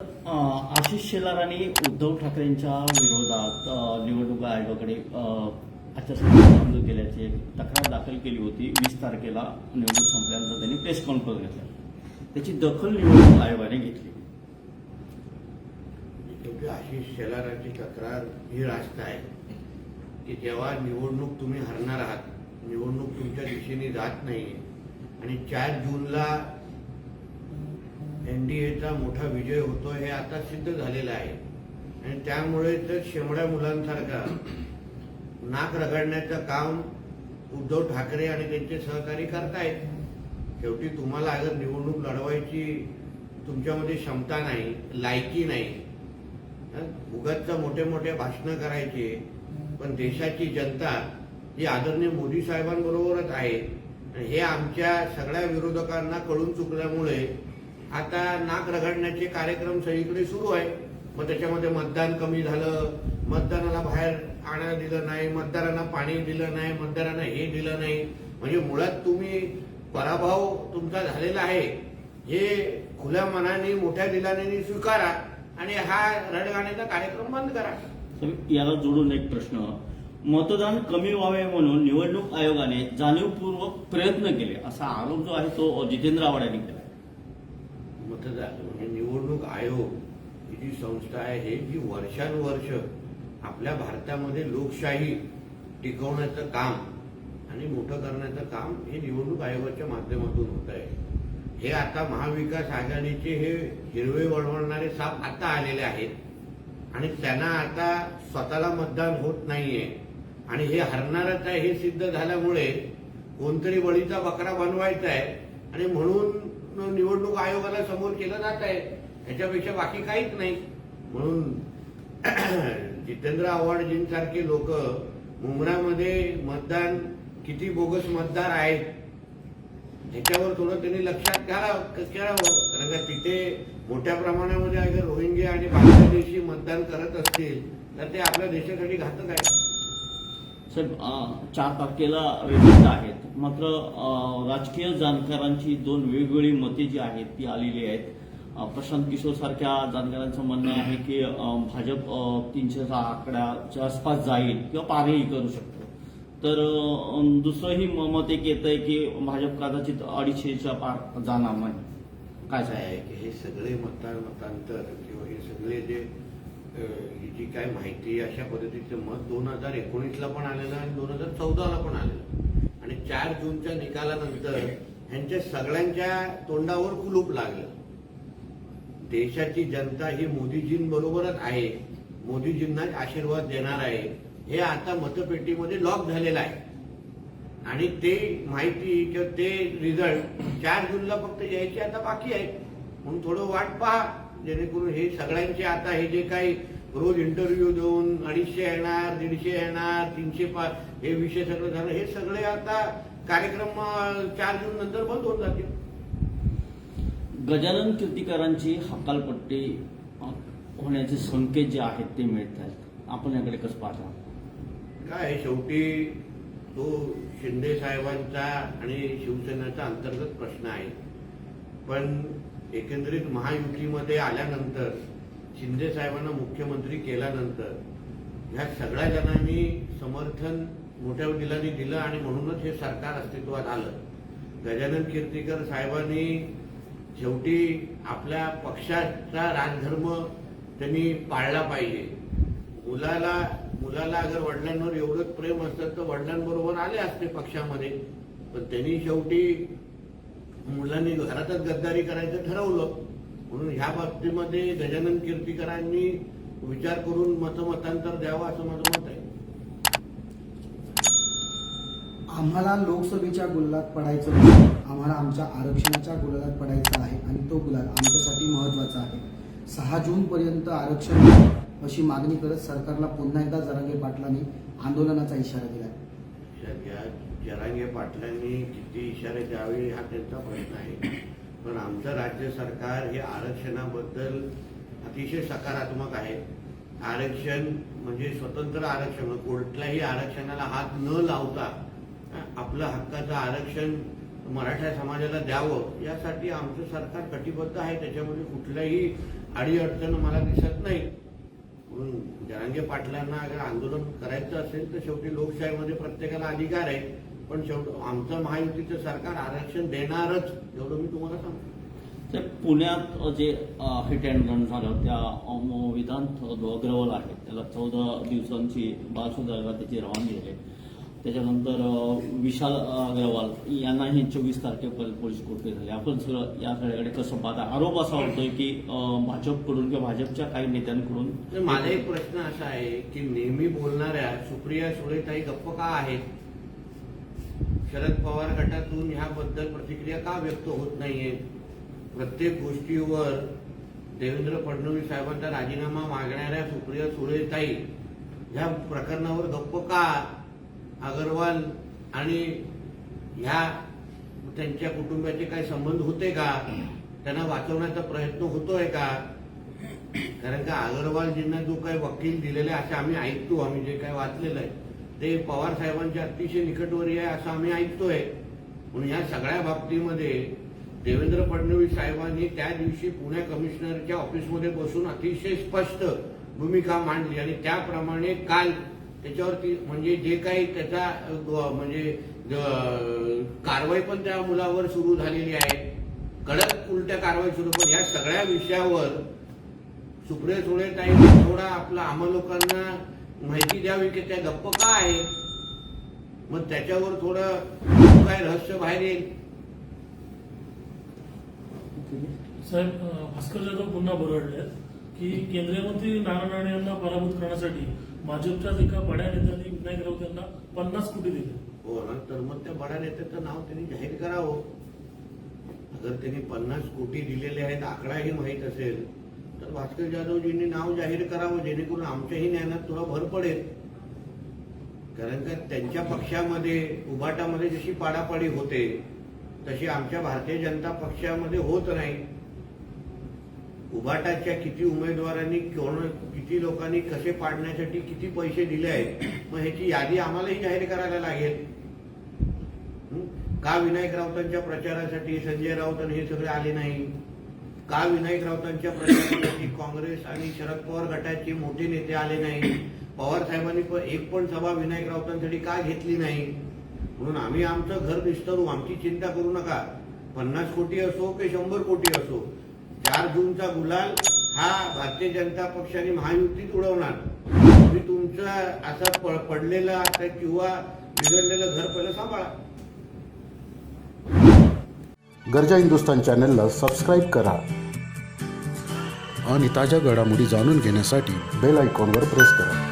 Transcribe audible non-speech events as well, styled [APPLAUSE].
आशिष आशिष आणि उद्धव ठाकरेंच्या विरोधात निवडणूक आयोगाकडे आचारसंहिता केल्याची एक तक्रार दाखल केली होती. वीस तारखेला निवडणूक संपल्यानंतर त्यांनी प्रेस कॉन्फरन्स घेतला. त्याची दखल निवडणूक आयोगाने घेतली. आशिष शेलाराची तक्रार ही रास्त आहे की जेव्हा निवडणूक तुम्ही हरणार आहात निवडणूक तुमच्या दिशेने जात नाही आणि चार जूनला एन डी एचा मोठा विजय होतो हे आता सिद्ध झालेलं आहे. आणि त्यामुळे तर शेमड्या मुलांसारखा नाक रगडण्याचं काम उद्धव ठाकरे आणि त्यांचे सहकारी करतायत. शेवटी तुम्हाला अगर निवडणूक लढवायची तुमच्यामध्ये क्षमता नाही लायकी नाही उगाच मोठे मोठे भाषणं करायचे पण देशाची जनता ही आदरणीय मोदी साहेबांबरोबरच आहे. आणि हे आमच्या सगळ्या विरोधकांना कळून चुकल्यामुळे आता नाक रगडण्याचे कार्यक्रम सगळीकडे सुरू आहे. मग त्याच्यामध्ये मतदान कमी झालं. मतदानाला बाहेर आणायला दिलं नाही मतदारांना पाणी दिलं नाही मतदारांना हे दिलं नाही. म्हणजे मुळात तुम्ही पराभव तुमचा झालेला आहे. हे खुल्या मनाने मोठ्या दिलाने स्वीकारा आणि हा रडगाण्याचा कार्यक्रम बंद करा. याला जोडून एक प्रश्न. मतदान कमी व्हावे म्हणून निवडणूक आयोगाने जाणीवपूर्वक प्रयत्न केले असा आरोप जो आहे तो जितेंद्र आव्हाड यांनी केला. मतदार म्हणजे निवडणूक आयोग ही जी संस्था आहे जी वर्षानुवर्ष आपल्या भारतामध्ये लोकशाही टिकवण्याचं काम आणि मोठं करण्याचं काम हे निवडणूक आयोगाच्या माध्यमातून होत आहे. हे आता महाविकास आघाडीचे हे हिरवे वळवणारे साप आता आलेले आहेत आणि त्यांना आता स्वतःला मतदान होत नाहीये. आणि हे हरणारच आहे हे सिद्ध झाल्यामुळे कोणतरी बळीचा बकरा बनवायचा आहे आणि म्हणून निवडणूक आयोगाला समोर केलं जात आहे याच्यापेक्षा बाकी काहीच नाही. म्हणून [CLEARS THROAT] जितेंद्र आव्हाडजींसारखे लोक मुंबरामध्ये मतदान किती बोगस मतदार आहेत ह्याच्यावर थोडं त्यांनी लक्षात घ्यावं. कारण का तिथे मोठ्या प्रमाणामध्ये अगर रोहिंग्या आणि बांगलादेशी मतदान करत असतील तर ते आपल्या देशासाठी घातक आहे. साहेब चार तारखेला रिझल्ट आहेत. मात्र राजकीय जाणकारांची दोन वेगवेगळी मते जी आहेत ती आलेली आहेत. प्रशांत किशोर सारख्या जाणकारांचं म्हणणं आहे की भाजप तीनशेचा आकड्याच्या आसपास जाईल किंवा पारही करू शकतो. तर दुसरंही म- मत एक येत आहे की भाजप कदाचित अडीचशेच्या पार जाणार नाही. काय काय आहे की हे सगळे मतांतर किंवा हे सगळे जे ही जी काय माहिती अशा पद्धतीचं मत दोन हजार एकोणीसला पण आलेलं आणि दोन हजार चौदाला पण आलेलं आणि चार जूनच्या निकालानंतर ह्यांच्या सगळ्यांच्या तोंडावर कुलूप लागलं. देशाची जनता ही मोदीजींबरोबरच आहे. मोदीजींनाच आशीर्वाद देणार आहे. हे आता मतपेटीमध्ये लॉक झालेलं आहे. आणि ते माहिती किंवा ते रिझल्ट चार जूनला फक्त यायचे आता बाकी आहे. म्हणून थोडं वाट पहा. जेणेकरून हे सगळ्यांचे आता हे जे काही रोज इंटरव्ह्यू देऊन अडीचशे येणार दीडशे येणार तीनशे पाच हे विषय सगळं झालं हे सगळे आता कार्यक्रम चार जून नंतर बंद होऊन जातील. गजानन कीर्तिकरांची हकालपट्टी होण्याचे संकेत जे आहेत ते मिळत आहेत. आपण याकडे कसं पाहता? काय शेवटी तो शिंदे साहेबांचा आणि शिवसेनेचा अंतर्गत प्रश्न आहे. पण एकंदरीत महायुतीमध्ये आल्यानंतर शिंदे साहेबांना मुख्यमंत्री केल्यानंतर ह्या सगळ्या जणांनी समर्थन मोठ्या दिलाने दिलं आणि म्हणूनच हे सरकार अस्तित्वात आलं. गजानन कीर्तीकर साहेबांनी शेवटी आपल्या पक्षाचा राजधर्म त्यांनी पाळला पाहिजे. मुलाला मुलाला अगर वडिलांवर एवढंच प्रेम असतं तर वडिलांबरोबर आले असते पक्षामध्ये. पण त्यांनी शेवटी मुलांनी घरातच गद्दारी करायचं ठरवलं. म्हणून ह्या बाबतीमध्ये गजानन कीर्तीकरांनी विचार करून मतमतांतर द्यावं असं माझं मत आहे. आम्हाला लोकसभेच्या गुल्लात पडायचं आम्हाला आमच्या आरक्षणाच्या गुलालात पडायचा आहे आणि तो गुलाल आमच्यासाठी महत्त्वाचा आहे. सहा जून पर्यंत आरक्षण अशी मागणी करत सरकारला पुन्हा एकदा जरांगे पाटलांनी आंदोलनाचा इशारा दिला जरांगे पाटलांनी किती इशारे द्यावे हा त्यांचा प्रश्न आहे. पण आमचं राज्य सरकार हे आरक्षणाबद्दल अतिशय सकारात्मक आहे. आरक्षण म्हणजे स्वतंत्र आरक्षण कुठल्याही आरक्षणाला हात न लावता आपलं हक्काचं आरक्षण मराठा समाजाला द्यावं यासाठी आमचं सरकार कटिबद्ध आहे. त्याच्यामध्ये कुठल्याही अडीअडचण मला दिसत नाही. म्हणून जरांगे पाटलांना अगर आंदोलन करायचं असेल तर शेवटी लोकशाहीमध्ये प्रत्येकाला अधिकार आहे. पण शेवट आमचं महायुतीचं सरकार आरक्षण देणारच एवढं मी तुम्हाला सांगतो. ते पुण्यात जे हिट अँड रन झालं त्या विधान अग्रवाल आहे त्याला चौदा दिवसांची बालसुद्धा त्याची रवानगी आहे त्याच्यानंतर विशाल अग्रवाल यांनाही चोवीस तारखेपर्यंत पोलीस कोठडी झाली. आपण सगळं या सगळ्याकडे कसं पाहता? आरोप असा होतोय की भाजपकडून किंवा भाजपच्या काही नेत्यांकडून म्हणजे माझा एक प्रश्न असा आहे की नेहमी बोलणाऱ्या सुप्रिया सुळेताई गप्प का आहेत? शरद पवार गटातून ह्याबद्दल प्रतिक्रिया का व्यक्त होत नाहीये? प्रत्येक गोष्टीवर देवेंद्र फडणवीस साहेबांचा राजीनामा मागणाऱ्या सुप्रिया सुळेताई ह्या प्रकरणावर गप्प का अगरवाल आणि ह्या त्यांच्या कुटुंबाचे काही संबंध होते का? त्यांना वाचवण्याचा प्रयत्न होतोय का? कारण का अगरवालजींना जो काही वकील दिलेला आहे असं आम्ही ऐकतो आम्ही जे काही वाचलेलं आहे ते पवार साहेबांच्या अतिशय निकटवरी आहे असं आम्ही ऐकतोय. म्हणून या सगळ्या बाबतीमध्ये देवेंद्र फडणवीस साहेबांनी त्या दिवशी पुणे कमिशनरच्या ऑफिसमध्ये बसून अतिशय स्पष्ट भूमिका मांडली आणि त्याप्रमाणे काल त्याच्यावरती म्हणजे जे काही त्याचा म्हणजे कारवाई पण त्या मुलावर सुरू झालेली आहे. कडक उलट्या कारवाई सुरू पण या सगळ्या विषयावर सुप्रिया सुळेताई थोडा आपला आम्हा लोकांना माहिती द्यावी की त्या गप्प का आहे मग त्याच्यावर थोडं काय रहस्य बाहेर येईल. साहेब भास्कर जाधव पुन्हा बरडले की केंद्रीय मंत्री नारायण राणे यांना पराभूत करण्यासाठी भाजपच्याच एका बड्या नेत्यांनी विनायक राऊत यांना पन्नास कोटी दिले. हो ना तर मग त्या बड्या नेत्याचं नाव त्यांनी जाहीर करावं. अगर त्यांनी पन्नास कोटी दिलेले आहेत आकडाही माहीत असेल तर भास्कर जाधवजींनी नाव जाहीर करावं जेणेकरून आमच्याही ज्ञानात थोडा भर पडेल. कारण का त्यांच्या पक्षामध्ये उभाटामध्ये जशी पाडापाडी होते तशी आमच्या भारतीय जनता पक्षामध्ये होत नाही. उभाटाच्या किती उमेदवारांनी कोण किती लोकांनी कसे पाडण्यासाठी किती पैसे दिले आहेत मग ह्याची यादी आम्हालाही जाहीर करायला लागेल. का विनायक राऊतांच्या प्रचारासाठी संजय राऊत आणि हे सगळे आले नाही? का विनायक राऊतांच्या प्रचारासाठी काँग्रेस आणि शरद पवार गटाचे मोठे नेते आले नाही? पवार साहेबांनी पण एक पण सभा विनायक राऊतांसाठी का घेतली नाही? म्हणून आम्ही आमचं घर निस्तरू आमची चिंता करू नका. पन्नास कोटी असो की शंभर कोटी असो चार जूनचा गुलाल हा भारतीय जनता पक्षाने महायुतीत उडवणार. तुम्ही तुमचं असं पडलेलं आता किंवा बिघडलेलं घर पहिलं सांभाळा. गरजा हिंदुस्तान चॅनलला सबस्क्राईब करा. आणि ताज्या घडामोडी जाणून घेण्यासाठी बेल आयकॉनवर प्रेस करा.